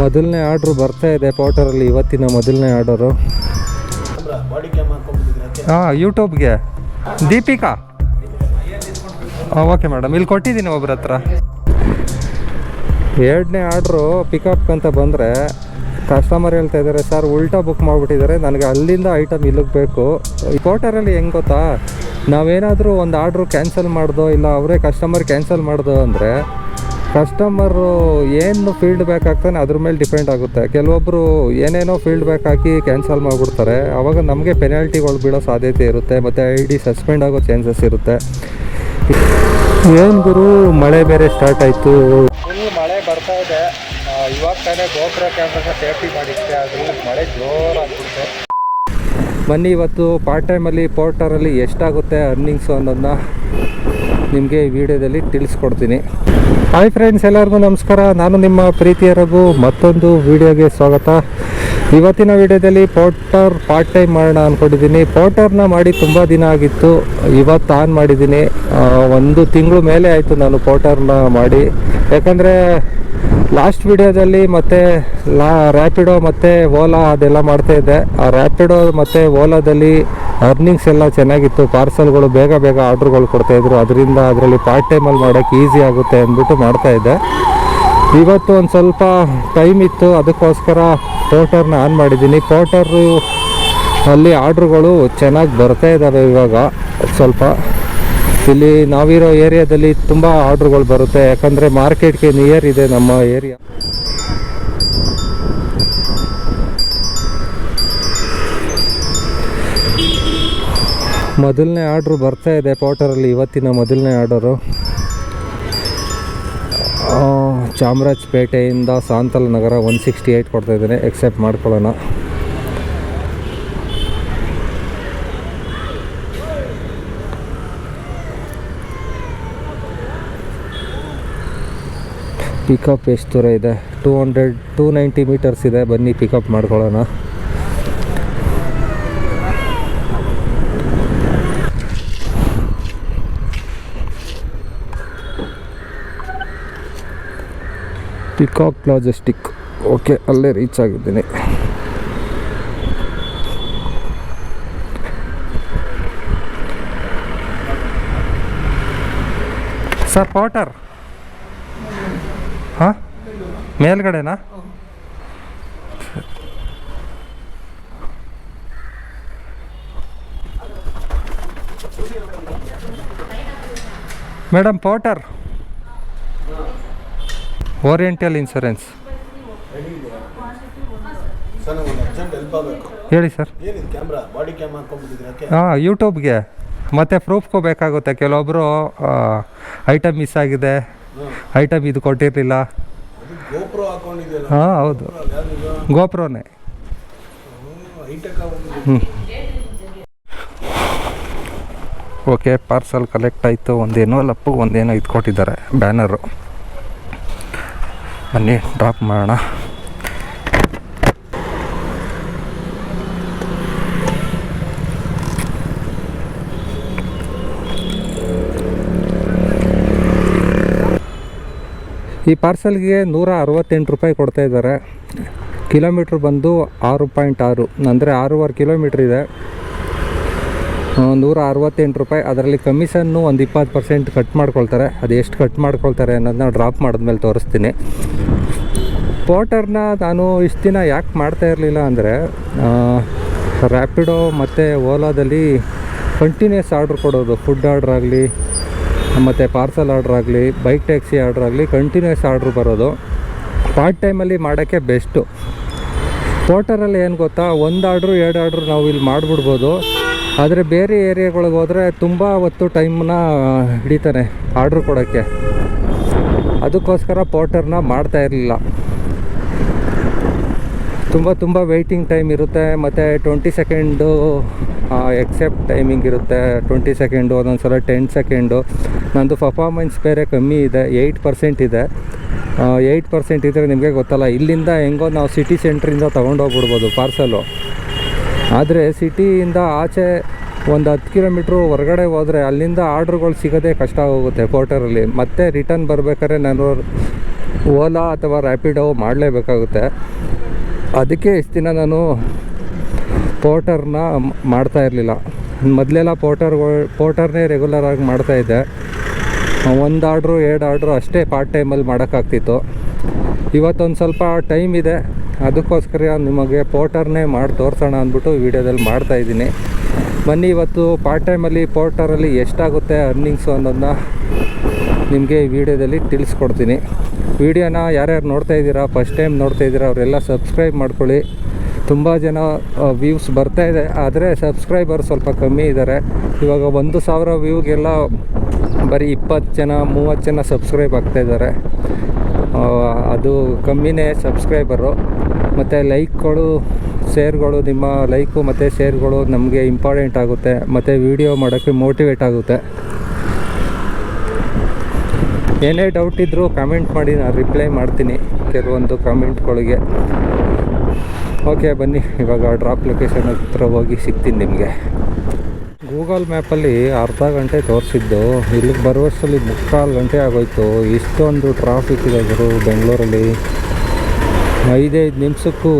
ಮೊದಲನೇ ಆರ್ಡ್ರು ಬರ್ತಾ ಇದೆ ಪೌಟರಲ್ಲಿ ಇವತ್ತಿನ ಮೊದಲನೇ ಆರ್ಡರು. ಹಾಂ ಯೂಟ್ಯೂಬ್ಗೆ. ದೀಪಿಕಾ? ಓಕೆ ಮೇಡಮ್, ಇಲ್ಲಿ ಕೊಟ್ಟಿದ್ದೀನಿ ಒಬ್ರ ಹತ್ರ. ಎರಡನೇ ಆರ್ಡ್ರು ಪಿಕಪ್ ಅಂತ ಬಂದರೆ ಕಸ್ಟಮರ್ ಹೇಳ್ತಾ ಇದ್ದಾರೆ ಸರ್, ಉಲ್ಟಾ ಬುಕ್ ಮಾಡಿಬಿಟ್ಟಿದ್ದಾರೆ. ನನಗೆ ಅಲ್ಲಿಂದ ಐಟಮ್ ಇಲ್ಲಿಗೆ ಬೇಕು. ಈ ಪೋಟರಲ್ಲಿ ಹೆಂಗೆ ಗೊತ್ತಾ? ನಾವೇನಾದರೂ ಒಂದು ಆರ್ಡ್ರು ಕ್ಯಾನ್ಸಲ್ ಮಾಡ್ದೋ, ಇಲ್ಲ ಅವರೇ ಕಸ್ಟಮರ್ ಕ್ಯಾನ್ಸಲ್ ಮಾಡ್ದೋ ಅಂದರೆ ಕಸ್ಟಮರು ಏನು ಫೀಲ್ಡ್ ಬ್ಯಾಕ್ ಆಗ್ತಾನೆ ಅದ್ರ ಮೇಲೆ ಡಿಪೆಂಡ್ ಆಗುತ್ತೆ. ಕೆಲವೊಬ್ಬರು ಏನೇನೋ ಫೀಲ್ಡ್ ಬ್ಯಾಕ್ ಹಾಕಿ ಕ್ಯಾನ್ಸಲ್ ಮಾಡಿಬಿಡ್ತಾರೆ. ಆವಾಗ ನಮಗೆ ಪೆನಾಲ್ಟಿಗಳು ಬೀಳೋ ಸಾಧ್ಯತೆ ಇರುತ್ತೆ ಮತ್ತು ಐ ಡಿ ಸಸ್ಪೆಂಡ್ ಆಗೋ ಚಾನ್ಸಸ್ ಇರುತ್ತೆ. ಏನು ಗುರು ಮಳೆ ಬೇರೆ ಸ್ಟಾರ್ಟ್ ಆಯಿತು. ಮಳೆ ಬರ್ತಾ ಇದೆ. ಇವಾಗ ತಾನೇ ಗೋಪುರ ಕ್ಯಾಮ್ರಾನ ಸೇಫ್ಟಿ ಮಾಡಿದ್ದೆ. ಅದು ಮಳೆ ಜೋರಾಗ್ಬಿಡುತ್ತೆ ಬನ್ನಿ ಇವತ್ತು ಪಾರ್ಟ್ ಟೈಮಲ್ಲಿ ಪೋರ್ಟರಲ್ಲಿ ಎಷ್ಟಾಗುತ್ತೆ ಅರ್ನಿಂಗ್ಸು ಅನ್ನೋದನ್ನ ನಿಮಗೆ ಈ ವಿಡಿಯೋದಲ್ಲಿ ತಿಳಿಸ್ಕೊಡ್ತೀನಿ. ಹಾಯ್ ಫ್ರೆಂಡ್ಸ್ ಎಲ್ಲರಿಗೂ ನಮಸ್ಕಾರ. ನಾನು ನಿಮ್ಮ ಪ್ರೀತಿಯ ರಘು. ಮತ್ತೊಂದು ವಿಡಿಯೋಗೆ ಸ್ವಾಗತ. ಇವತ್ತಿನ ವಿಡಿಯೋದಲ್ಲಿ ಪೋರ್ಟರ್ ಪಾರ್ಟ್ ಟೈಮ್ ಮಾಡೋಣ ಅಂದ್ಕೊಂಡಿದ್ದೀನಿ ಪೋರ್ಟರ್ನ ಮಾಡಿ ತುಂಬ ದಿನ ಆಗಿತ್ತು. ಇವತ್ತು ಆನ್ ಮಾಡಿದ್ದೀನಿ. ಒಂದು ತಿಂಗಳು ಮೇಲೆ ಆಯಿತು ನಾನು ಪೋರ್ಟರ್ನ ಮಾಡಿ. ಯಾಕಂದರೆ ಲಾಸ್ಟ್ ವಿಡಿಯೋದಲ್ಲಿ ಮತ್ತೆ ಲಾ ರ್ಯಾಪಿಡೋ ಮತ್ತು ಓಲಾ ಅದೆಲ್ಲ ಮಾಡ್ತಾಯಿದ್ದೆ ಆ ರ್ಯಾಪಿಡೋ ಮತ್ತು ಓಲಾದಲ್ಲಿ ಅರ್ನಿಂಗ್ಸ್ ಎಲ್ಲ ಚೆನ್ನಾಗಿತ್ತು ಪಾರ್ಸಲ್ಗಳು ಬೇಗ ಬೇಗ ಆರ್ಡ್ರ್ಗಳು ಕೊಡ್ತಾಯಿದ್ರು ಅದರಿಂದ ಅದರಲ್ಲಿ ಪಾರ್ಟ್ ಟೈಮಲ್ಲಿ ಮಾಡೋಕ್ಕೆ ಈಸಿ ಆಗುತ್ತೆ ಅಂದ್ಬಿಟ್ಟು ಮಾಡ್ತಾ ಇದ್ದೆ. ಇವತ್ತು ಒಂದು ಸ್ವಲ್ಪ ಟೈಮ್ ಇತ್ತು, ಅದಕ್ಕೋಸ್ಕರ ಪೋರ್ಟರ್ನ ಆನ್ ಮಾಡಿದ್ದೀನಿ. ಪೋರ್ಟರು ಅಲ್ಲಿ ಆರ್ಡ್ರುಗಳು ಚೆನ್ನಾಗಿ ಬರ್ತಾ ಇದ್ದಾವೆ ಇವಾಗ ಸ್ವಲ್ಪ. ಇಲ್ಲಿ ನಾವಿರೋ ಏರಿಯಾದಲ್ಲಿ ತುಂಬ ಆರ್ಡ್ರುಗಳು ಬರುತ್ತೆ. ಯಾಕಂದರೆ ಮಾರ್ಕೆಟ್ಗೆ ನಿಯರ್ ಇದೆ ನಮ್ಮ ಏರಿಯಾ ಮೊದಲನೇ ಆರ್ಡ್ರು ಬರ್ತಾ ಇದೆ ಪೋಟರಲ್ಲಿ, ಇವತ್ತಿನ ಮೊದಲನೇ order. ಚಾಮರಾಜಪೇಟೆಯಿಂದ Santhal Nagar one sixty eight ಕೊಡ್ತಾ ಇದ್ದೇನೆ. ಎಕ್ಸೆಪ್ಟ್ ಮಾಡ್ಕೊಳ್ಳೋಣ. ಪಿಕಪ್ ಎಷ್ಟು ದೂರ ಇದೆ? Two hundred two ninety metres ಇದೆ. ಬನ್ನಿ ಪಿಕಪ್ ಮಾಡ್ಕೊಳ್ಳೋಣ. ಪಿಕಾಕ್ ಲಾಜಿಸ್ಟಿಕ್ ಓಕೆ ಅಲ್ಲೇ ರೀಚ್ ಆಗಿದ್ದೀನಿ. ಸರ್ ಪೋಟರ್ ಹಾಂ ಮೇಲ್ಗಡೆನಾ? ಮೇಡಮ್ ಪೋಟರ್ ಓರಿಯೆಂಟಲ್ ಇನ್ಸೂರೆನ್ಸ್ ಹೇಳಿ ಸರ್. ಹಾಂ ಯೂಟ್ಯೂಬ್ಗೆ. ಮತ್ತು ಪ್ರೂಫ್ಗೂ ಬೇಕಾಗುತ್ತೆ. ಕೆಲವೊಬ್ಬರು ಐಟಮ್ ಮಿಸ್ ಆಗಿದೆ. ಐಟಮ್ ಇದು ಕೊಟ್ಟಿರಲಿಲ್ಲ. ಹಾಂ ಹೌದು. ಗೋಪ್ರೋನೇ ಹ್ಞೂ ಓಕೆ ಪಾರ್ಸಲ್ ಕಲೆಕ್ಟ್ ಆಯಿತು. ಒಂದೇನೋ ಲಪ್ಪು ಒಂದೇನೋ ಇದು ಕೊಟ್ಟಿದ್ದಾರೆ ಬ್ಯಾನರು ಬನ್ನಿ ಡ್ರಾಪ್ ಮಾಡೋಣ. ಈ ಪಾರ್ಸಲ್ಗೆ ನೂರ ಅರವತ್ತೆಂಟು ರೂಪಾಯಿ ಕೊಡ್ತಾ ಇದ್ದಾರೆ. ಕಿಲೋಮೀಟ್ರ್ ಬಂದು ಆರು ಪಾಯಿಂಟ್ ಆರು, ಅಂದರೆ ಆರೂವರೆ ಕಿಲೋಮೀಟ್ರ್ ಇದೆ. ನೂರ ಅರವತ್ತೆಂಟು ರೂಪಾಯಿ. ಅದರಲ್ಲಿ ಕಮಿಷನ್ನು ಒಂದು ಇಪ್ಪತ್ತು ಪರ್ಸೆಂಟ್ ಕಟ್ ಮಾಡ್ಕೊಳ್ತಾರೆ. ಅದು ಎಷ್ಟು ಕಟ್ ಮಾಡ್ಕೊಳ್ತಾರೆ ಅನ್ನೋದನ್ನ ಡ್ರಾಪ್ ಮಾಡಿದ್ಮೇಲೆ ತೋರಿಸ್ತೀನಿ. ಪೋಟರ್ನ ನಾನು ಇಷ್ಟು ದಿನ ಯಾಕೆ ಮಾಡ್ತಾ ಇರಲಿಲ್ಲ ಅಂದರೆ ರ್ಯಾಪಿಡೋ ಮತ್ತು ಓಲಾದಲ್ಲಿ ಕಂಟಿನ್ಯೂಸ್ ಆರ್ಡ್ರ್ ಕೊಡೋದು. ಫುಡ್ ಆರ್ಡ್ರ್ ಆಗಲಿ, ಮತ್ತು ಪಾರ್ಸಲ್ ಆರ್ಡ್ರ್ ಆಗಲಿ ಬೈಕ್ ಟ್ಯಾಕ್ಸಿ ಆರ್ಡ್ರ್ ಆಗಲಿ ಕಂಟಿನ್ಯೂಸ್ ಆರ್ಡ್ರ್ ಬರೋದು. ಪಾರ್ಟ್ ಟೈಮಲ್ಲಿ ಮಾಡೋಕ್ಕೆ ಬೆಸ್ಟು ಸ್ಪೋಟರಲ್ಲಿ ಏನು ಗೊತ್ತಾ, ಒಂದು ಆರ್ಡ್ರು ಎರಡು ಆರ್ಡ್ರು ನಾವು ಇಲ್ಲಿ ಮಾಡಿಬಿಡ್ಬೋದು. ಆದರೆ ಬೇರೆ ಏರಿಯಾಗಳಿಗೆ ಹೋದರೆ ತುಂಬ ಹೊತ್ತು ಟೈಮನ್ನ ಹಿಡಿತಾನೆ ಆರ್ಡ್ರ್ ಕೊಡೋಕ್ಕೆ. ಅದಕ್ಕೋಸ್ಕರ ಪೋರ್ಟರ್ನ ಮಾಡ್ತಾ ಇರಲಿಲ್ಲ. ತುಂಬ ತುಂಬ ವೆಯ್ಟಿಂಗ್ ಟೈಮ್ ಇರುತ್ತೆ. ಮತ್ತು ಟ್ವೆಂಟಿ ಸೆಕೆಂಡು ಎಕ್ಸೆಪ್ಟ್ ಟೈಮಿಂಗ್ ಇರುತ್ತೆ. ಟ್ವೆಂಟಿ ಸೆಕೆಂಡು ಅದೊಂದು ಸಲ ಟೆನ್ ಸೆಕೆಂಡು ನಂದು ಪರ್ಫಾರ್ಮೆನ್ಸ್ ಬೇರೆ ಕಮ್ಮಿ ಇದೆ. ಏಯ್ಟ್ ಪರ್ಸೆಂಟ್ ಇದೆ. ಏಯ್ಟ್ ಪರ್ಸೆಂಟ್ ಇದ್ದರೆ ನಿಮಗೆ ಗೊತ್ತಲ್ಲ, ಇಲ್ಲಿಂದ ಹೆಂಗೋ ನಾವು ಸಿಟಿ ಸೆಂಟ್ರಿಂದ ತೊಗೊಂಡೋಗ್ಬಿಡ್ಬೋದು ಪಾರ್ಸಲು ಆದರೆ ಸಿಟಿಯಿಂದ ಆಚೆ ಒಂದು ಹತ್ತು ಕಿಲೋಮೀಟ್ರ್ ಹೊರಗಡೆ ಹೋದರೆ ಅಲ್ಲಿಂದ ಆರ್ಡ್ರ್ಗಳು ಸಿಗೋದೇ ಕಷ್ಟ ಆಗೋಗುತ್ತೆ ಪೋರ್ಟರಲ್ಲಿ ಮತ್ತೆ ರಿಟರ್ನ್ ಬರಬೇಕಾದ್ರೆ ನಾನು ಓಲಾ ಅಥವಾ ರ್ಯಾಪಿಡೋ ಮಾಡಲೇಬೇಕಾಗುತ್ತೆ. ಅದಕ್ಕೆ ಇಷ್ಟು ದಿನ ನಾನು ಪೋರ್ಟರ್ನ ಮಾಡ್ತಾ ಇರಲಿಲ್ಲ. ಮೊದಲೆಲ್ಲ ಪೋರ್ಟರ್ಗಳು ಪೋರ್ಟರ್ನೇ ರೆಗ್ಯುಲರಾಗಿ ಮಾಡ್ತಾಯಿದ್ದೆ ಒಂದು ಆರ್ಡ್ರು, ಎರಡು ಆರ್ಡ್ರು ಅಷ್ಟೇ ಪಾರ್ಟ್ ಟೈಮಲ್ಲಿ ಮಾಡೋಕ್ಕಾಗ್ತಿತ್ತು. ಇವತ್ತೊಂದು ಸ್ವಲ್ಪ ಟೈಮ್ ಇದೆ. ಅದಕ್ಕೋಸ್ಕರ ನಿಮಗೆ ಪೋರ್ಟರ್ನೇ ಮಾಡಿ ತೋರಿಸೋಣ ಅಂದ್ಬಿಟ್ಟು ವೀಡಿಯೋದಲ್ಲಿ ಮಾಡ್ತಾಯಿದ್ದೀನಿ ಬನ್ನಿ, ಇವತ್ತು ಪಾರ್ಟ್ ಟೈಮಲ್ಲಿ ಪೋರ್ಟರಲ್ಲಿ ಎಷ್ಟಾಗುತ್ತೆ ಅರ್ನಿಂಗ್ಸು ಅನ್ನೋದನ್ನ ನಿಮಗೆ ವಿಡಿಯೋದಲ್ಲಿ ತಿಳಿಸ್ಕೊಡ್ತೀನಿ. ವಿಡಿಯೋನ ಯಾರ್ಯಾರು ನೋಡ್ತಾ ಇದ್ದೀರಾ ಫಸ್ಟ್ ಟೈಮ್ ನೋಡ್ತಾ ಇದ್ದೀರಾ, ಅವರೆಲ್ಲ ಸಬ್ಸ್ಕ್ರೈಬ್ ಮಾಡ್ಕೊಳ್ಳಿ. ತುಂಬ ಜನ ವ್ಯೂಸ್ ಬರ್ತಾ ಇದೆ, ಆದರೆ ಸಬ್ಸ್ಕ್ರೈಬರ್ ಸ್ವಲ್ಪ ಕಮ್ಮಿ ಇದ್ದಾರೆ ಇವಾಗ ಒಂದು ಸಾವಿರ ವ್ಯೂಗೆಲ್ಲ ಬರೀ ಇಪ್ಪತ್ತು ಜನ, ಮೂವತ್ತು ಜನ ಸಬ್ಸ್ಕ್ರೈಬ್ ಆಗ್ತಾ ಇದ್ದಾರೆ. ಅದು ಕಮ್ಮಿನೇ ಸಬ್ಸ್ಕ್ರೈಬರು ಮತ್ತು ಲೈಕ್ಗಳು ಶೇರ್ಗಳು ನಿಮ್ಮ ಲೈಕು ಮತ್ತು ಶೇರ್ಗಳು ನಮಗೆ ಇಂಪಾರ್ಟೆಂಟ್ ಆಗುತ್ತೆ. ಮತ್ತು ವಿಡಿಯೋ ಮಾಡೋಕ್ಕೆ ಮೋಟಿವೇಟ್ ಆಗುತ್ತೆ. ಏನೇ ಡೌಟ್ ಇದ್ದರೂ ಕಮೆಂಟ್ ಮಾಡಿ, ನಾನು ರಿಪ್ಲೈ ಮಾಡ್ತೀನಿ ಕೆಲವೊಂದು ಕಮೆಂಟ್ಗಳಿಗೆ ಓಕೆ ಬನ್ನಿ. ಇವಾಗ ಡ್ರಾಪ್ ಲೊಕೇಶನ್ ಹತ್ರ ಹೋಗಿ ಸಿಗ್ತೀನಿ ನಿಮಗೆ. ಗೂಗಲ್ ಮ್ಯಾಪಲ್ಲಿ ಅರ್ಧ ಗಂಟೆ ತೋರಿಸಿದ್ದು. ಇಲ್ಲಿಗೆ ಬರುವಷ್ಟರಲ್ಲಿ ಮುಕ್ಕಾಲು ಗಂಟೆ ಆಗೋಯ್ತು. ಇಷ್ಟೊಂದು ಟ್ರಾಫಿಕ್ ಇದೆ ಗುರು ಬೆಂಗಳೂರಲ್ಲಿ. ಐದೈದು ನಿಮಿಷಕ್ಕೂ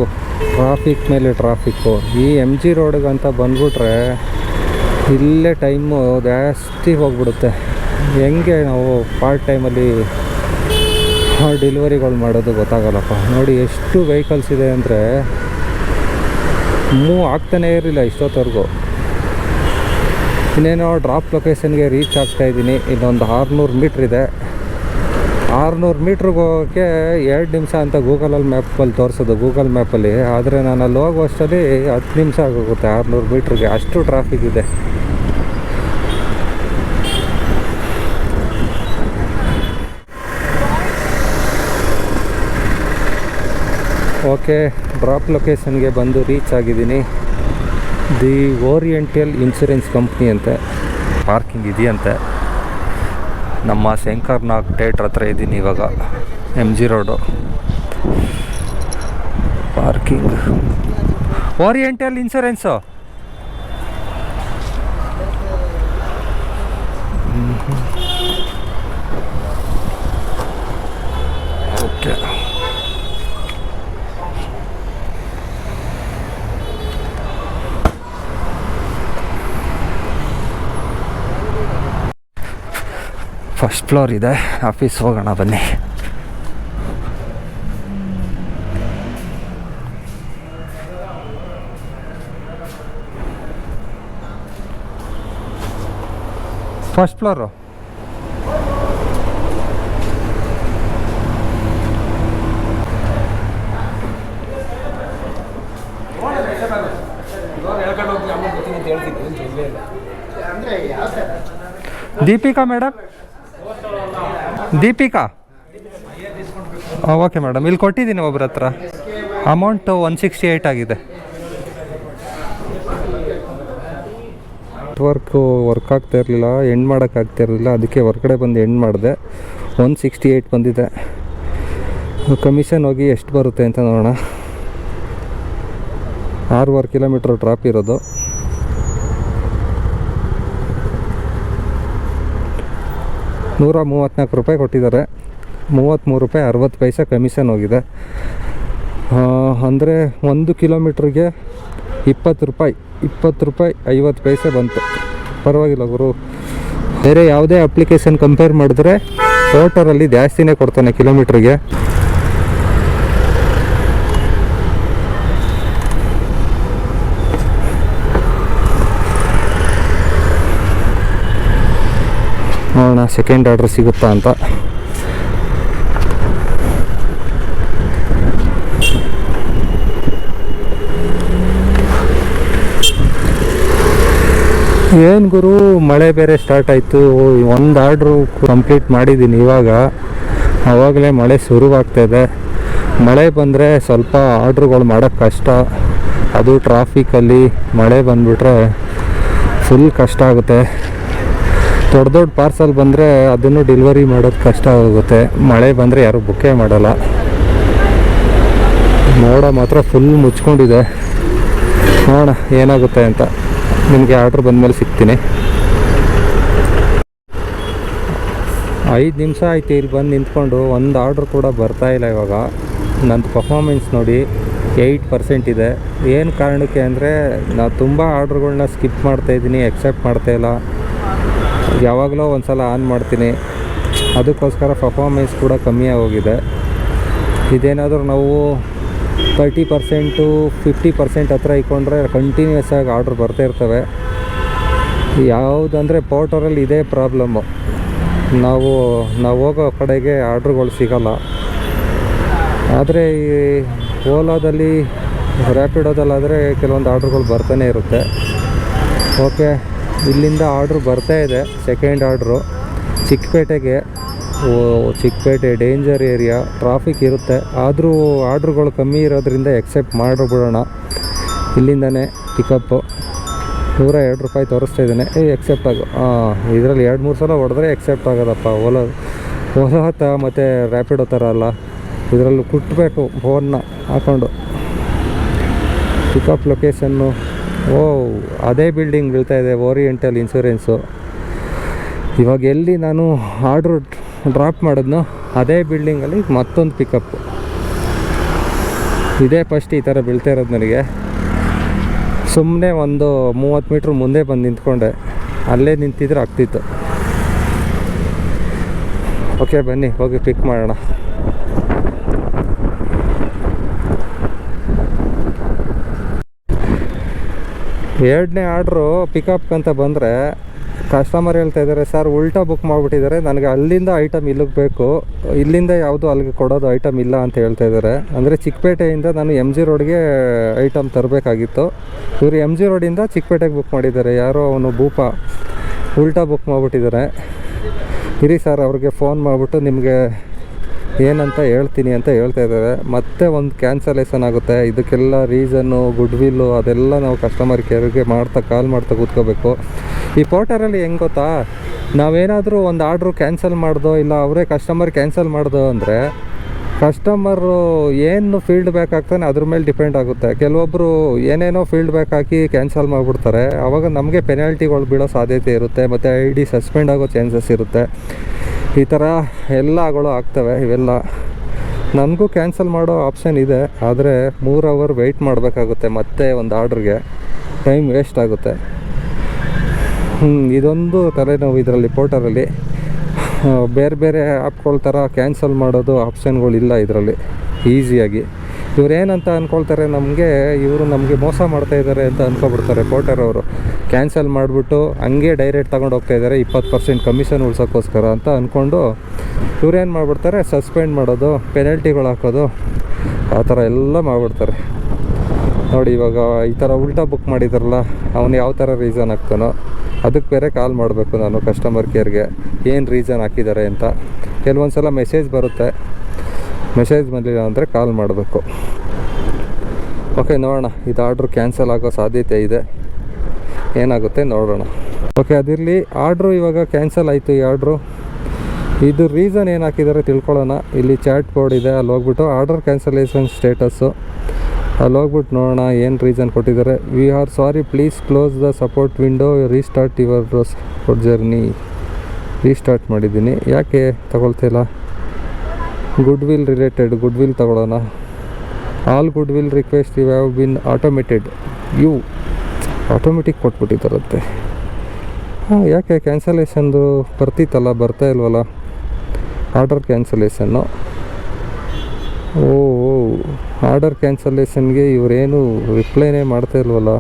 ಟ್ರಾಫಿಕ್ ಮೇಲೆ ಟ್ರಾಫಿಕ್ಕು ಈ ಎಂ ಜಿ ರೋಡ್ಗಂತ ಬಂದ್ಬಿಟ್ರೆ ಇಲ್ಲೇ ಟೈಮು ಜಾಸ್ತಿ ಹೋಗ್ಬಿಡುತ್ತೆ. ಹೆಂಗೆ ನಾವು ಪಾರ್ಟ್ ಟೈಮಲ್ಲಿ ಡೆಲಿವರಿಗಳು ಮಾಡೋದು ಗೊತ್ತಾಗಲ್ಲಪ್ಪ. ನೋಡಿ ಎಷ್ಟು ವೆಹಿಕಲ್ಸ್ ಇದೆ ಅಂದರೆ ಮೂವ್ ಆಗ್ತಾನೇ ಇರಲಿಲ್ಲ ಇಷ್ಟೊತ್ತವರೆಗೂ. ಇನ್ನೇನೋ ಡ್ರಾಪ್ ಲೊಕೇಶನ್ಗೆ ರೀಚ್ ಆಗ್ತಾ ಇದ್ದೀನಿ. ಇನ್ನೊಂದು ಆರುನೂರು ಮೀಟ್ರ್ ಇದೆ. ಆರುನೂರು ಮೀಟ್ರಿಗೆ ಹೋಗೋಕ್ಕೆ ಎರಡು ನಿಮಿಷ ಅಂತ ಗೂಗಲಲ್ಲಿ ಮ್ಯಾಪಲ್ಲಿ ತೋರಿಸೋದು ಗೂಗಲ್ ಮ್ಯಾಪಲ್ಲಿ ಆದರೆ ನಾನು ಅಲ್ಲಿ ಹೋಗುವಷ್ಟರಲ್ಲಿ ಹತ್ತು ನಿಮಿಷ ಆಗೋಗುತ್ತೆ ಆರುನೂರು ಮೀಟ್ರಿಗೆ ಅಷ್ಟು ಟ್ರಾಫಿಕ್ ಇದೆ. ಓಕೆ ಡ್ರಾಪ್ ಲೊಕೇಶನ್ಗೆ ಬಂದು ರೀಚ್ ಆಗಿದ್ದೀನಿ. ದಿ ಓರಿಯೆಂಟಲ್ ಇನ್ಶೂರೆನ್ಸ್ ಕಂಪ್ನಿ ಅಂತೆ. ಪಾರ್ಕಿಂಗ್ ಇದೆಯಂತೆ. ನಮ್ಮ ಶಂಕರ್ನಾಗ್ ಥೇಟ್ರ್ ಹತ್ರ ಇದ್ದೀನಿ ಇವಾಗ M G road parking Oriental insurance okay first floor ಇದೆ. ಆಫೀಸ್ ಹೋಗೋಣ ಬನ್ನಿ. First floor Deepika madam? Deepika? Okay madam ಇಲ್ಲಿ ಕೊಟ್ಟಿದ್ದೀನಿ ಒಬ್ರ ಹತ್ರ. ಅಮೌಂಟು ಒನ್ ಸಿಕ್ಸ್ಟಿ ಏಯ್ಟ್ ಆಗಿದೆ. ನೆಟ್ವರ್ಕು ವರ್ಕ್ ಆಗ್ತಾ ಇರಲಿಲ್ಲ ಎಂಡ್ ಮಾಡೋಕ್ಕಾಗ್ತಾ ಇರಲಿಲ್ಲ. ಅದಕ್ಕೆ ಹೊರ್ಗಡೆ ಬಂದು ಎಂಡ್ ಮಾಡಿದೆ. ಒನ್ ಸಿಕ್ಸ್ಟಿ ಏಯ್ಟ್ ಬಂದಿದೆ ಕಮಿಷನ್ ಹೋಗಿ ಎಷ್ಟು ಬರುತ್ತೆ ಅಂತ ನೋಡೋಣ. ಆರೂವರೆ ಕಿಲೋಮೀಟ್ರ್ ಡ್ರಾಪ್ ಇರೋದು. ನೂರ ಮೂವತ್ತ್ನಾಲ್ಕು ರೂಪಾಯಿ ಕೊಟ್ಟಿದ್ದಾರೆ. ಮೂವತ್ತ್ಮೂರು ರೂಪಾಯಿ ಅರವತ್ತು ಪೈಸೆ ಕಮಿಷನ್ ಹೋಗಿದೆ. ಅಂದರೆ ಒಂದು ಕಿಲೋಮೀಟ್ರಿಗೆ ಇಪ್ಪತ್ತು ರೂಪಾಯಿ ಇಪ್ಪತ್ತು ರೂಪಾಯಿ ಐವತ್ತು ಪೈಸೆ ಬಂತು. ಪರವಾಗಿಲ್ಲ ಗುರು. ಬೇರೆ ಯಾವುದೇ ಅಪ್ಲಿಕೇಶನ್ ಕಂಪೇರ್ ಮಾಡಿದ್ರೆ ಪೋರ್ಟರಲ್ಲಿ ಜಾಸ್ತಿನೇ ಕೊಡ್ತಾನೆ ಕಿಲೋಮೀಟ್ರಿಗೆ. ನೋಡೋಣ ಸೆಕೆಂಡ್ ಆರ್ಡ್ರ್ ಸಿಗುತ್ತಾ ಅಂತ. ಏನು ಗುರು, ಮಳೆ ಬೇರೆ ಸ್ಟಾರ್ಟ್ ಆಯಿತು. ಒಂದು ಆರ್ಡ್ರು ಕಂಪ್ಲೀಟ್ ಮಾಡಿದ್ದೀನಿ ಇವಾಗ. ಆವಾಗಲೇ ಮಳೆ ಶುರುವಾಗ್ತಾ ಇದೆ. ಮಳೆ ಬಂದರೆ ಸ್ವಲ್ಪ ಆರ್ಡ್ರುಗಳು ಮಾಡೋಕ್ಕೆ ಕಷ್ಟ. ಅದು ಟ್ರಾಫಿಕಲ್ಲಿ ಮಳೆ ಬಂದುಬಿಟ್ರೆ ಫುಲ್ ಕಷ್ಟ ಆಗುತ್ತೆ. ದೊಡ್ಡ ದೊಡ್ಡ ಪಾರ್ಸಲ್ ಬಂದರೆ ಅದನ್ನು ಡೆಲಿವರಿ ಮಾಡೋದು ಕಷ್ಟ ಆಗುತ್ತೆ. ಮಳೆ ಬಂದರೆ ಯಾರು ಬುಕ್ಕೇ ಮಾಡಲ್ಲ. ಮೋಡ ಮಾತ್ರ ಫುಲ್ ಮುಚ್ಕೊಂಡಿದೆ. ನೋಡೋಣ, ಏನಾಗುತ್ತೆ ಅಂತ. ನಿಮಗೆ ಆರ್ಡ್ರ್ ಬಂದಮೇಲೆ ಸಿಗ್ತೀನಿ. ಐದು ನಿಮಿಷ ಆಯಿತು ಇಲ್ಲಿ ಬಂದು ನಿಂತ್ಕೊಂಡು. ಒಂದು ಆರ್ಡ್ರ್ ಕೂಡ ಬರ್ತಾ ಇಲ್ಲ ಇವಾಗ. ನಂದು ಪರ್ಫಾಮೆನ್ಸ್ ನೋಡಿ ಏಯ್ಟ್ ಪರ್ಸೆಂಟ್ ಇದೆ. ಏನು ಕಾರಣಕ್ಕೆ ಅಂದರೆ ನಾನು ತುಂಬ ಆರ್ಡ್ರ್ಗಳನ್ನ ಸ್ಕಿಪ್ ಮಾಡ್ತಾಯಿದ್ದೀನಿ ಎಕ್ಸೆಪ್ಟ್ ಮಾಡ್ತಾಯಿಲ್ಲ ಯಾವಾಗಲೂ ಒಂದು ಸಲ ಆನ್ ಮಾಡ್ತೀನಿ. ಅದಕ್ಕೋಸ್ಕರ ಪರ್ಫಾಮೆನ್ಸ್ ಕೂಡ ಕಮ್ಮಿ ಆಗೋಗಿದೆ. ಇದೇನಾದರೂ ನಾವು ತರ್ಟಿ ಪರ್ಸೆಂಟು ಫಿಫ್ಟಿ ಪರ್ಸೆಂಟ್ ಹತ್ರ ಇಕ್ಕೊಂಡ್ರೆ ಕಂಟಿನ್ಯೂಸ್ ಆಗಿ ಆರ್ಡ್ರ್ ಬರ್ತಾ ಇರ್ತವೆ. ಯಾವುದಂದರೆ ಪೋರ್ಟರಲ್ಲಿ ಇದೇ ಪ್ರಾಬ್ಲಮ್ಮು ನಾವು ನಾವು ಹೋಗೋ ಕಡೆಗೆ ಆರ್ಡ್ರ್ಗಳು ಸಿಗಲ್ಲ. ಆದರೆ ಈ ಓಲಾದಲ್ಲಿ ರ್ಯಾಪಿಡೋದಲ್ಲಾದರೆ ಕೆಲವೊಂದು ಆರ್ಡ್ರ್ಗಳು ಬರ್ತಾನೆ ಇರುತ್ತೆ. ಓಕೆ ಇಲ್ಲಿಂದ ಆರ್ಡ್ರ್ ಬರ್ತಾ ಇದೆ ಸೆಕೆಂಡ್ ಆರ್ಡ್ರು. ಚಿಕ್ಕಪೇಟೆಗೆ ಚಿಕ್ಕಪೇಟೆ ಡೇಂಜರ್ ಏರಿಯಾ ಟ್ರಾಫಿಕ್ ಇರುತ್ತೆ. ಆದರೂ ಆರ್ಡ್ರುಗಳು ಕಮ್ಮಿ ಇರೋದ್ರಿಂದ ಎಕ್ಸೆಪ್ಟ್ ಮಾಡಿಬಿಡೋಣ. ಇಲ್ಲಿಂದನೇ ಪಿಕಪ್ಪು ನೂರ ಎರಡು ರೂಪಾಯಿ ತೋರಿಸ್ತಾ ಇದ್ದಾನೆ. ಏ ಎಕ್ಸೆಪ್ಟ್ ಆಗು. ಹಾಂ ಇದರಲ್ಲಿ ಎರಡು, ಮೂರು ಸಲ ಹೊಡೆದ್ರೆ ಎಕ್ಸೆಪ್ಟ್ ಆಗೋದಪ್ಪ. ಓಲೋ ಓಲೋ ತ ಮತ್ತು ರ್ಯಾಪಿಡೋ ಥರ ಅಲ್ಲ. ಇದರಲ್ಲೂ ಕುಟ್ಟಬೇಕು ಫೋನ್ನ ಹಾಕೊಂಡು. ಪಿಕಪ್ ಲೊಕೇಶನ್ನು ಓ ಅದೇ ಬಿಲ್ಡಿಂಗ್ ಬೀಳ್ತಾ ಇದೆ ಓರಿಯೆಂಟಲ್ ಇನ್ಶೂರೆನ್ಸು ಇವಾಗ ಎಲ್ಲಿ ನಾನು ಆರ್ಡ್ರು ಡ್ರಾಪ್ ಮಾಡಿದ್ನೋ ಅದೇ ಬಿಲ್ಡಿಂಗಲ್ಲಿ ಮತ್ತೊಂದು ಪಿಕಪ್ ಇದೇ ಫಸ್ಟ್ ಈ ಥರ ಬೀಳ್ತಾ ಇರೋದು ನನಗೆ. ಸುಮ್ಮನೆ ಒಂದು ಮೂವತ್ತು ಮೀಟ್ರ್ ಮುಂದೆ ಬಂದು ನಿಂತ್ಕೊಂಡೆ. ಅಲ್ಲೇ ನಿಂತಿದ್ರೆ ಆಗ್ತಿತ್ತು. ಓಕೆ ಬನ್ನಿ, ಹೋಗಿ ಪಿಕ್ ಮಾಡೋಣ. ಎರಡನೇ ಆರ್ಡ್ರು ಪಿಕಪ್ ಅಂತ ಬಂದರೆ ಕಸ್ಟಮರ್ ಹೇಳ್ತಾ ಇದ್ದಾರೆ ಸರ್ ಉಲ್ಟಾ ಬುಕ್ ಮಾಡಿಬಿಟ್ಟಿದ್ದಾರೆ. ನನಗೆ ಅಲ್ಲಿಂದ ಐಟಮ್ ಇಲ್ಲಿಗೆ ಬೇಕು. ಇಲ್ಲಿಂದ ಯಾವುದು ಅಲ್ಲಿಗೆ ಕೊಡೋದು ಐಟಮ್ ಇಲ್ಲ ಅಂತ ಹೇಳ್ತಾ ಇದ್ದಾರೆ ಅಂದರೆ ಚಿಕ್ಕಪೇಟೆಯಿಂದ ನಾನು ಎಂ ಜಿ ರೋಡ್ಗೆ ಐಟಮ್ ತರಬೇಕಾಗಿತ್ತು. ಇವರು ಎಂ ಜಿ ರೋಡಿಂದ ಚಿಕ್ಕಪೇಟೆಗೆ ಬುಕ್ ಮಾಡಿದ್ದಾರೆ. ಯಾರೋ ಅವನು ಭೂಪ ಉಲ್ಟಾ ಬುಕ್ ಮಾಡಿಬಿಟ್ಟಿದ್ದಾರೆ. ಇರಿ ಸರ್ ಅವ್ರಿಗೆ ಫೋನ್ ಮಾಡಿಬಿಟ್ಟು ನಿಮಗೆ ಏನಂತ ಹೇಳ್ತೀನಿ ಅಂತ ಹೇಳ್ತಾ ಇದ್ದಾರೆ. ಮತ್ತೆ ಒಂದು ಕ್ಯಾನ್ಸಲೇಷನ್ ಆಗುತ್ತೆ. ಇದಕ್ಕೆಲ್ಲ ರೀಸನ್ನು ಗುಡ್ ವಿಲ್ಲು ಅದೆಲ್ಲ ನಾವು ಕಸ್ಟಮರ್ ಕೇರ್ಗೆ ಮಾಡ್ತಾ ಕಾಲ್ ಮಾಡ್ತಾ ಕೂತ್ಕೋಬೇಕು. ಈ ಪೋರ್ಟರಲ್ಲಿ ಹೆಂಗೆ ಗೊತ್ತಾ? ನಾವೇನಾದರೂ ಒಂದು ಆರ್ಡ್ರು ಕ್ಯಾನ್ಸಲ್ ಮಾಡ್ದೋ ಇಲ್ಲ ಅವರೇ ಕಸ್ಟಮರ್ ಕ್ಯಾನ್ಸಲ್ ಮಾಡ್ದೋ ಅಂದರೆ ಕಸ್ಟಮರು ಏನು ಫೀಲ್ಡ್ ಬ್ಯಾಕ್ ಆಗ್ತಾನೆ ಅದ್ರ ಮೇಲೆ ಡಿಪೆಂಡ್ ಆಗುತ್ತೆ. ಕೆಲವೊಬ್ಬರು ಏನೇನೋ ಫೀಲ್ಡ್ ಬ್ಯಾಕ್ ಹಾಕಿ ಕ್ಯಾನ್ಸಲ್ ಮಾಡಿಬಿಡ್ತಾರೆ. ಆವಾಗ ನಮಗೆ ಪೆನಾಲ್ಟಿಗಳು ಬೀಳೋ ಸಾಧ್ಯತೆ ಇರುತ್ತೆ. ಮತ್ತು ಐ ಡಿ ಸಸ್ಪೆಂಡ್ ಆಗೋ ಚಾನ್ಸಸ್ ಇರುತ್ತೆ. ಈ ಥರ ಎಲ್ಲಗಳು ಆಗ್ತವೆ, ಇವೆಲ್ಲ. ನನಗೂ ಕ್ಯಾನ್ಸಲ್ ಮಾಡೋ ಆಪ್ಷನ್ ಇದೆ, ಆದರೆ ಮೂರು ಅವರ್ ವೆಯ್ಟ್ ಮಾಡಬೇಕಾಗುತ್ತೆ ಮತ್ತೆ ಒಂದು ಆರ್ಡ್ರಿಗೆ. ಟೈಮ್ ವೇಸ್ಟ್ ಆಗುತ್ತೆ. ಇದೊಂದು ತಲೆನೋವು ಇದರಲ್ಲಿ ಪೋರ್ಟರಲ್ಲಿ ಬೇರೆ ಬೇರೆ ಆ್ಯಪ್ಗಳ ಥರ ಕ್ಯಾನ್ಸಲ್ ಮಾಡೋದು ಆಪ್ಷನ್ಗಳಿಲ್ಲ ಇದರಲ್ಲಿ ಈಸಿಯಾಗಿ ಇವ್ರು ಏನಂತ ಅಂದ್ಕೊಳ್ತಾರೆ ನಮಗೆ, ಇವರು ನಮಗೆ ಮೋಸ ಮಾಡ್ತಾ ಇದ್ದಾರೆ ಅಂತ ಅಂದ್ಕೊಬಿಡ್ತಾರೆ ಪೋರ್ಟರ್ ಅವರು. ಕ್ಯಾನ್ಸಲ್ ಮಾಡಿಬಿಟ್ಟು ಹಂಗೆ ಡೈರೆಕ್ಟ್ ತೊಗೊಂಡು ಹೋಗ್ತಾ ಇದ್ದಾರೆ ಇಪ್ಪತ್ತು ಪರ್ಸೆಂಟ್ ಕಮಿಷನ್ ಉಳ್ಸೋಕ್ಕೋಸ್ಕರ ಅಂತ ಅಂದ್ಕೊಂಡು ಇವ್ರೇನು ಮಾಡಿಬಿಡ್ತಾರೆ ಸಸ್ಪೆಂಡ್ ಮಾಡೋದು ಪೆನಲ್ಟಿಗಳು ಹಾಕೋದು, ಆ ಥರ ಎಲ್ಲ ಮಾಡಿಬಿಡ್ತಾರೆ. ನೋಡಿ ಇವಾಗ ಈ ಥರ ಉಲ್ಟಾ ಬುಕ್ ಮಾಡಿದ್ರಲ್ಲ, ಅವನು ಯಾವ ಥರ ರೀಸನ್ ಹಾಕ್ತಾನೋ, ಅದಕ್ಕೆ ಬೇರೆ ಕಾಲ್ ಮಾಡಬೇಕು ನಾನು ಕಸ್ಟಮರ್ ಕೇರ್ಗೆ ಏನು ರೀಸನ್ ಹಾಕಿದ್ದಾರೆ ಅಂತ. ಕೆಲವೊಂದು ಸಲ ಮೆಸೇಜ್ ಬರುತ್ತೆ. ಮೆಸೇಜ್ ಬಂದಿಲ್ಲ ಅಂದರೆ ಕಾಲ್ ಮಾಡಬೇಕು. ಓಕೆ ನೋಡೋಣ. ಇದು ಆರ್ಡ್ರ್ ಕ್ಯಾನ್ಸಲ್ ಆಗೋ ಸಾಧ್ಯತೆ ಇದೆ. ಏನಾಗುತ್ತೆ ನೋಡೋಣ. ಓಕೆ ಅದಿರಲಿ ಆರ್ಡ್ರು ಇವಾಗ ಕ್ಯಾನ್ಸಲ್ ಆಯಿತು ಈ ಆರ್ಡ್ರು ಇದು ರೀಸನ್ ಏನು ಹಾಕಿದ್ದಾರೆ ತಿಳ್ಕೊಳ್ಳೋಣ. ಇಲ್ಲಿ ಚಾಟ್ ಬೋರ್ಡ್ ಇದೆ, ಅಲ್ಲಿ ಹೋಗ್ಬಿಟ್ಟು ಆರ್ಡರ್ ಕ್ಯಾನ್ಸಲೇಷನ್ ಸ್ಟೇಟಸ್ಸು ಅಲ್ಲಿ ಹೋಗ್ಬಿಟ್ಟು ನೋಡೋಣ ಏನು ರೀಸನ್ ಕೊಟ್ಟಿದ್ದಾರೆ we are sorry please close the support window restart your support journey restart ಮಾಡಿದ್ದೀನಿ. ಯಾಕೆ ತಗೊಳ್ತಿಲ್ಲ good will related good will ತಗೊಳ್ಳೋಣ all good will request you have been automated you automatic ಕೊಟ್ಬಿಟ್ಟಿದ್ದಾರಂತೆ. ಹಾಂ, ಯಾಕೆ ಕ್ಯಾನ್ಸಲೇಷನ್ದು ಬರ್ತಿತ್ತಲ್ಲ, ಬರ್ತಾ ಇಲ್ವಲ್ಲ? ಆರ್ಡರ್ ಕ್ಯಾನ್ಸಲೇಷನ್ನು ಓ ಆರ್ಡರ್ ಕ್ಯಾನ್ಸಲೇಷನ್ಗೆ ಇವರೇನು ರಿಪ್ಲೈನೇ ಮಾಡ್ತಾ ಇಲ್ವಲ್ಲ?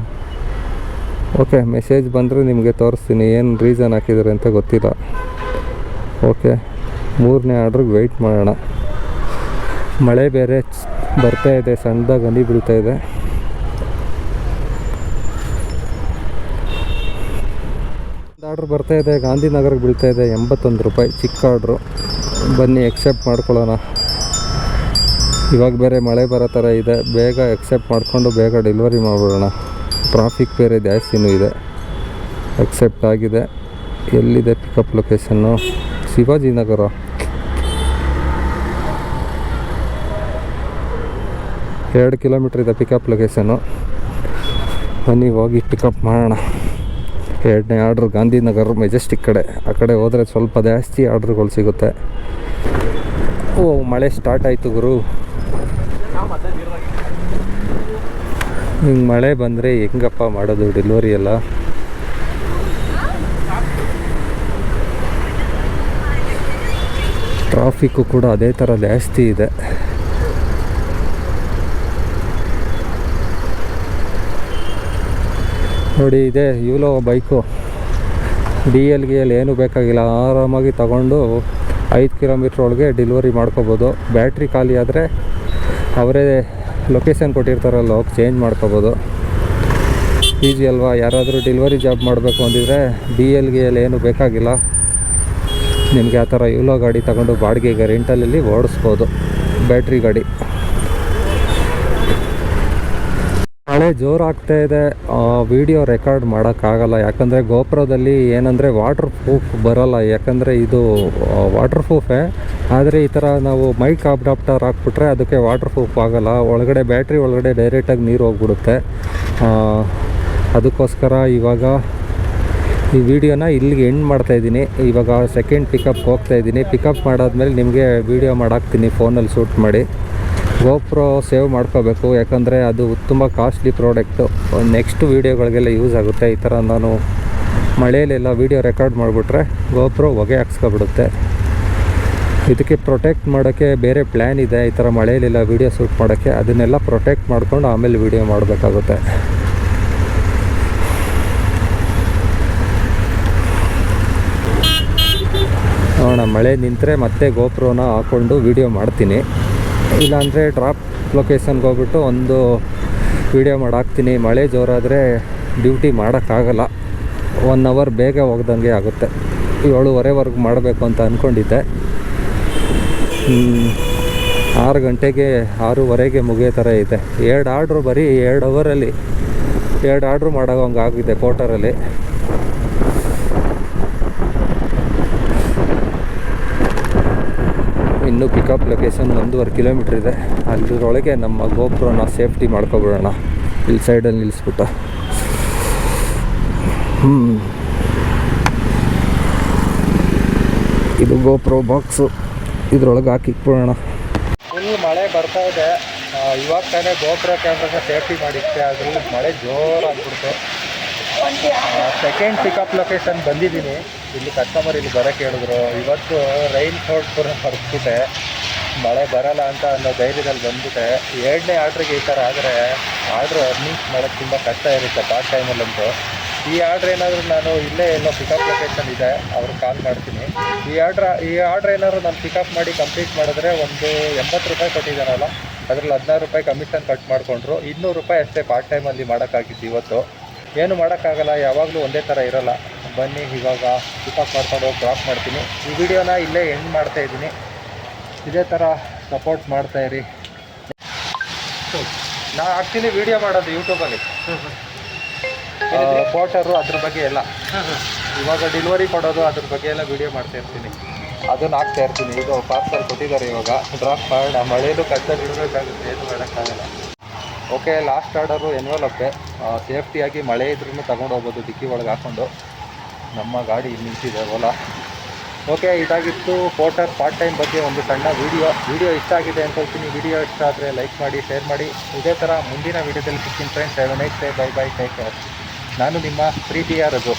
ಓಕೆ ಮೆಸೇಜ್ ಬಂದರೆ ನಿಮಗೆ ತೋರಿಸ್ತೀನಿ, ಏನು ರೀಸನ್ ಹಾಕಿದ್ದಾರೆ ಅಂತ ಗೊತ್ತಿಲ್ಲ. ಓಕೆ ಮೂರನೇ ಆರ್ಡ್ರಿಗೆ ವೆಯ್ಟ್ ಮಾಡೋಣ. ಮಳೆ ಬೇರೆ ಬರ್ತಾ ಇದೆ ಸಣ್ಣದಾಗಿ ಹನಿ ಬೀಳ್ತಾ ಇದೆ. ಆರ್ಡ್ರ್ ಬರ್ತಾ ಇದೆ ಗಾಂಧಿನಗರಕ್ಕೆ ಬೀಳ್ತಾ ಇದೆ, ಎಂಬತ್ತೊಂದು ರೂಪಾಯಿ ಚಿಕ್ಕ ಆರ್ಡ್ರು ಬನ್ನಿ ಎಕ್ಸೆಪ್ಟ್ ಮಾಡ್ಕೊಳ್ಳೋಣ. ಇವಾಗ ಬೇರೆ ಮಳೆ ಬರೋ ಥರ ಇದೆ, ಬೇಗ ಎಕ್ಸೆಪ್ಟ್ ಮಾಡಿಕೊಂಡು ಬೇಗ ಡೆಲಿವರಿ ಮಾಡಿಬಿಡೋಣ. ಟ್ರಾಫಿಕ್ ಬೇರೆ ಜಾಸ್ತಿನೂ ಇದೆ. ಎಕ್ಸೆಪ್ಟ್ ಆಗಿದೆ. ಎಲ್ಲಿದೆ ಪಿಕಪ್ ಲೊಕೇಶನ್ನು ಶಿವಾಜಿನಗರ. ಎರಡು ಕಿಲೋಮೀಟ್ರ್ ಇದೆ ಪಿಕಪ್ ಲೊಕೇಶನು ಬನ್ನಿ ಹೋಗಿ ಪಿಕಪ್ ಮಾಡೋಣ. ಎರಡನೇ ಆರ್ಡ್ರ್ ಗಾಂಧಿನಗರ್ ಮೆಜೆಸ್ಟಿಕ್ ಕಡೆ. ಆ ಕಡೆ ಹೋದರೆ ಸ್ವಲ್ಪ ಜಾಸ್ತಿ ಆರ್ಡ್ರ್ಗಳು ಸಿಗುತ್ತೆ. ಓ, ಮಳೆ ಸ್ಟಾರ್ಟ್ ಆಯಿತು ಗುರು. ಹಿಂಗೆ ಮಳೆ ಬಂದರೆ ಹೆಂಗಪ್ಪ ಮಾಡೋದು ಡೆಲಿವರಿ ಎಲ್ಲ? ಟ್ರಾಫಿಕ್ಕು ಕೂಡ ಅದೇ ಥರ ಜಾಸ್ತಿ ಇದೆ. ನೋಡಿ ಇದೆ ಯುಲೋ ಬೈಕು. ಡಿ ಎಲ್ ಗಿ ಎಲ್ ಏನೂ ಬೇಕಾಗಿಲ್ಲ, ಆರಾಮಾಗಿ ತಗೊಂಡು ಐದು ಕಿಲೋಮೀಟ್ರ್ ಒಳಗೆ ಡೆಲಿವರಿ ಮಾಡ್ಕೋಬೋದು. ಬ್ಯಾಟ್ರಿ ಖಾಲಿ ಆದರೆ ಅವರೇ ಲೊಕೇಶನ್ ಕೊಟ್ಟಿರ್ತಾರಲ್ಲ ಹೋಗಿ ಚೇಂಜ್ ಮಾಡ್ಕೋಬೋದು. ಈಸಿ ಅಲ್ವಾ? ಯಾರಾದರೂ ಡೆಲಿವರಿ ಜಾಬ್ ಮಾಡಬೇಕು ಅಂದಿದ್ರೆ ಡಿ ಎಲ್ ಗಿ ಎಲ್ ಏನು ಬೇಕಾಗಿಲ್ಲ. ನಿಮಗೆ ಆ ಥರ ಯುಲೋ ಗಾಡಿ ತಗೊಂಡು ಬಾಡಿಗೆಗೆ ರೆಂಟಲಲ್ಲಿ ಓಡಿಸ್ಬೋದು. ಬ್ಯಾಟ್ರಿ ಗಾಡಿ. ಮಳೆ ಜೋರಾಗ್ತಾ ಇದೆ. ವಿಡಿಯೋ ರೆಕಾರ್ಡ್ ಮಾಡೋಕ್ಕಾಗಲ್ಲ. ಯಾಕಂದರೆ ಗೋಪುರದಲ್ಲಿ ಏನಂದರೆ ವಾಟರ್ ಪ್ರೂಫ್ ಬರೋಲ್ಲ. ಯಾಕಂದರೆ ಇದು ವಾಟರ್ ಪ್ರೂಫೇ ಆದರೆ ಈ ಥರ ನಾವು ಮೈಕ್ ಅಬ್ಡಾಪ್ಟರ್ ಹಾಕ್ಬಿಟ್ರೆ ಅದಕ್ಕೆ ವಾಟರ್ ಪ್ರೂಫ್ ಆಗೋಲ್ಲ. ಒಳಗಡೆ ಬ್ಯಾಟ್ರಿ ಒಳಗಡೆ ಡೈರೆಕ್ಟಾಗಿ ನೀರು ಹೋಗ್ಬಿಡುತ್ತೆ. ಅದಕ್ಕೋಸ್ಕರ ಇವಾಗ ಈ ವಿಡಿಯೋನ ಇಲ್ಲಿಗೆ ಎಂಡ್ ಮಾಡ್ತಾ ಇದ್ದೀನಿ. ಇವಾಗ ಸೆಕೆಂಡ್ ಪಿಕಪ್ ಹೋಗ್ತಾ ಇದ್ದೀನಿ. ಪಿಕಪ್ ಮಾಡಾದ್ಮೇಲೆ ನಿಮಗೆ ವಿಡಿಯೋ ಮಾಡಾಕ್ತೀನಿ. ಫೋನಲ್ಲಿ ಶೂಟ್ ಮಾಡಿ. ಗೋಪ್ರೋ ಸೇವ್ ಮಾಡ್ಕೋಬೇಕು, ಯಾಕಂದರೆ ಅದು ತುಂಬ ಕಾಸ್ಟ್ಲಿ ಪ್ರಾಡಕ್ಟು ನೆಕ್ಸ್ಟ್ ವೀಡಿಯೋಗಳಿಗೆಲ್ಲ ಯೂಸ್ ಆಗುತ್ತೆ. ಈ ಥರ ನಾನು ಮಳೆಯಲ್ಲೆಲ್ಲ ವೀಡಿಯೋ ರೆಕಾರ್ಡ್ ಮಾಡಿಬಿಟ್ರೆ ಗೋಪ್ರೋ ಹೊಗೆ ಹಾಕ್ಸ್ಕೊಬಿಡುತ್ತೆ. ಇದಕ್ಕೆ ಪ್ರೊಟೆಕ್ಟ್ ಮಾಡೋಕ್ಕೆ ಬೇರೆ ಪ್ಲ್ಯಾನ್ ಇದೆ. ಈ ಥರ ಮಳೆಯಲ್ಲೆಲ್ಲ ವೀಡಿಯೋ ಶೂಟ್ ಮಾಡೋಕ್ಕೆ ಅದನ್ನೆಲ್ಲ ಪ್ರೊಟೆಕ್ಟ್ ಮಾಡ್ಕೊಂಡು ಆಮೇಲೆ ವೀಡಿಯೋ ಮಾಡಬೇಕಾಗುತ್ತೆ. ನೋಡೋಣ, ಮಳೆ ನಿಂತರೆ ಮತ್ತೆ ಗೋಪ್ರೋನ ಹಾಕ್ಕೊಂಡು ವೀಡಿಯೋ ಮಾಡ್ತೀನಿ. ಇಲ್ಲಾಂದರೆ ಡ್ರಾಪ್ ಲೊಕೇಶನ್ಗೆ ಹೋಗ್ಬಿಟ್ಟು ಒಂದು ವೀಡಿಯೋ ಮಾಡಾಕ್ತೀನಿ. ಮಳೆ ಜೋರಾದರೆ ಡ್ಯೂಟಿ ಮಾಡೋಕ್ಕಾಗಲ್ಲ. ಒನ್ ಅವರ್ ಬೇಗ ಹೋಗ್ದಂಗೆ ಆಗುತ್ತೆ. ಏಳುವರೆವರೆಗೂ ಮಾಡಬೇಕು ಅಂತ ಅಂದ್ಕೊಂಡಿದ್ದೆ ಆರು ಗಂಟೆಗೆ ಆರೂವರೆಗೆ ಮುಗಿಯೋ ಥರ ಇದೆ. ಎರಡು ಆರ್ಡ್ರು ಬರೀ ಎರಡು ಅವರಲ್ಲಿ ಎರಡು ಆರ್ಡ್ರು ಮಾಡೋ ಹಂಗೆ ಆಗಿದೆ ಇನ್ನು ಪಿಕಪ್ ಲೊಕೇಶನ್ ಒಂದೂವರೆ ಕಿಲೋಮೀಟ್ರ್ ಇದೆ. ಅಲ್ಲಿರೊಳಗೆ ನಮ್ಮ ಗೋಪುರನ ಸೇಫ್ಟಿ ಮಾಡ್ಕೊಬಿಡೋಣ. ಇಲ್ಲಿ ಸೈಡಲ್ಲಿ ನಿಲ್ಲಿಸ್ಬಿಟ್ಟು ಹ್ಞೂ ಇದು ಗೋಪ್ರೋ ಬಾಕ್ಸು ಇದ್ರೊಳಗೆ ಹಾಕಿಕ್ಬಿಡೋಣ ಫುಲ್ ಮಳೆ ಬರ್ತಾ ಇದೆ. ಇವಾಗ ತಾನೇ ಗೋಪುರ ಕ್ಯಾಮ್ರಾನ ಸೇಫ್ಟಿ ಮಾಡಿದ್ದೆ. ಅದ್ರಲ್ಲಿ ಮಳೆ ಜೋರಾಗ್ಬಿಡ್ತು ಸೆಕೆಂಡ್ ಪಿಕಪ್ ಲೊಕೇಶನ್ ಬಂದಿದ್ದೀನಿ. ಇಲ್ಲಿ ಕಸ್ಟಮರ್ ಇಲ್ಲಿ ಬರೋಕ್ಕೆ ಹೇಳಿದ್ರು. ಇವತ್ತು ರೈನ್ ಕೋಟ್ ಕೂಡ ಬರ್ತಿದೆ. ಮಳೆ ಬರಲ್ಲ ಅಂತ ಅನ್ನೋ ಧೈರ್ಯದಲ್ಲಿ ಬಂದ್ಬಿಟ್ಟೆ. ಎರಡನೇ ಆರ್ಡ್ರಿಗೆ ಈ ಥರ ಆದರೆ ಆರ್ಡ್ರ್ ಅರ್ನಿಂಗ್ಸ್ ಮಾಡೋಕ್ಕೆ ತುಂಬ ಕಷ್ಟ ಇರುತ್ತೆ ಪಾರ್ಟ್ ಟೈಮಲ್ಲಂತೂ ಈ ಆರ್ಡ್ರ್ ಏನಾದರೂ ನಾನು ಇಲ್ಲೇ ಎಲ್ಲೋ ಪಿಕಪ್ ಲೊಕೇಶನ್ ಇದೆ, ಅವ್ರಿಗೆ ಕಾಲ್ ಮಾಡ್ತೀನಿ. ಈ ಆರ್ಡ್ರ್ ಈ ಆರ್ಡ್ರ್ ಏನಾದರೂ ನಾನು ಪಿಕಪ್ ಮಾಡಿ ಕಂಪ್ಲೀಟ್ ಮಾಡಿದ್ರೆ ಒಂದು ಎಂಬತ್ತು ರೂಪಾಯಿ ಕೊಟ್ಟಿದ್ದಾರಲ್ಲ ಅದರಲ್ಲಿ ಹದಿನಾರು ರೂಪಾಯಿ ಕಮಿಷನ್ ಕಟ್ ಮಾಡಿಕೊಂಡ್ರು. ಇನ್ನೂರು ರೂಪಾಯಿ ಅಷ್ಟೇ ಪಾರ್ಟ್ ಟೈಮಲ್ಲಿ ಮಾಡೋಕ್ಕಾಗಿತ್ತು ಇವತ್ತು. ಏನು ಮಾಡೋಕ್ಕಾಗಲ್ಲ, ಯಾವಾಗಲೂ ಒಂದೇ ಥರ ಇರೋಲ್ಲ. ಬನ್ನಿ, ಇವಾಗ ಪಿಕಪ್ ಮಾಡ್ಕೊಂಡು ಹೋಗಿ ಡ್ರಾಪ್ ಮಾಡ್ತೀನಿ. ಈ ವಿಡಿಯೋನ ಇಲ್ಲೇ ಎಂಡ್ ಮಾಡ್ತಾ ಇದ್ದೀನಿ. ಇದೇ ಥರ ಸಪೋರ್ಟ್ ಮಾಡ್ತಾ ಇರಿ. ನಾ ಆ್ಯಕ್ಚುಲಿ ವಿಡಿಯೋ ಮಾಡೋದು ಯೂಟ್ಯೂಬಲ್ಲಿ ಫೋಟೋರು ಅದ್ರ ಬಗ್ಗೆ ಎಲ್ಲ. ಇವಾಗ ಡೆಲಿವರಿ ಕೊಡೋದು ಅದ್ರ ಬಗ್ಗೆ ಎಲ್ಲ ವಿಡಿಯೋ ಮಾಡ್ತಾ ಇರ್ತೀನಿ. ಅದನ್ನು ಹಾಕ್ತಾ ಇರ್ತೀನಿ. ಇದು ಪಾರ್ಸಲ್ ಕೊಟ್ಟಿದ್ದಾರೆ ಇವಾಗ. ಡ್ರಾಪ್ ಮಾಡೋಣ. ಮಳೆಯಲ್ಲೂ ಕಷ್ಟ ಬಿಡಬೇಕಾಗುತ್ತೆ ಏನು ಮಾಡೋಕ್ಕಾಗಲ್ಲ. ಓಕೆ ಲಾಸ್ಟ್ ಆರ್ಡರು ಎನ್ವಲಪ್ಪೆ ಸೇಫ್ಟಿಯಾಗಿ ಮಳೆ ಇದ್ರೂ ತಗೊಂಡು ಹೋಗ್ಬೋದು, ಡಿಕ್ಕಿ ಒಳಗೆ ಹಾಕ್ಕೊಂಡು ನಮ್ಮ ಗಾಡಿ ನಿಂತಿದೆ ಓಲಾ ಓಕೆ ಇದಾಗಿತ್ತು ಫೋಟರ್ ಪಾರ್ಟ್ ಟೈಮ್ ಬಗ್ಗೆ ಒಂದು ಸಣ್ಣ ವೀಡಿಯೋ ವೀಡಿಯೋ ಇಷ್ಟ ಆಗಿದೆ ಅಂತ ಹೇಳ್ತೀನಿ. ವಿಡಿಯೋ ಇಷ್ಟ ಆದರೆ ಲೈಕ್ ಮಾಡಿ ಶೇರ್ ಮಾಡಿ. ಇದೇ ಥರ ಮುಂದಿನ ವೀಡಿಯೋದಲ್ಲಿ ಸಿಕ್ಕಿನ friends seven eight bye bye take care ನಾನು ನಿಮ್ಮ ಪ್ರೀತಿಯ ರಘು.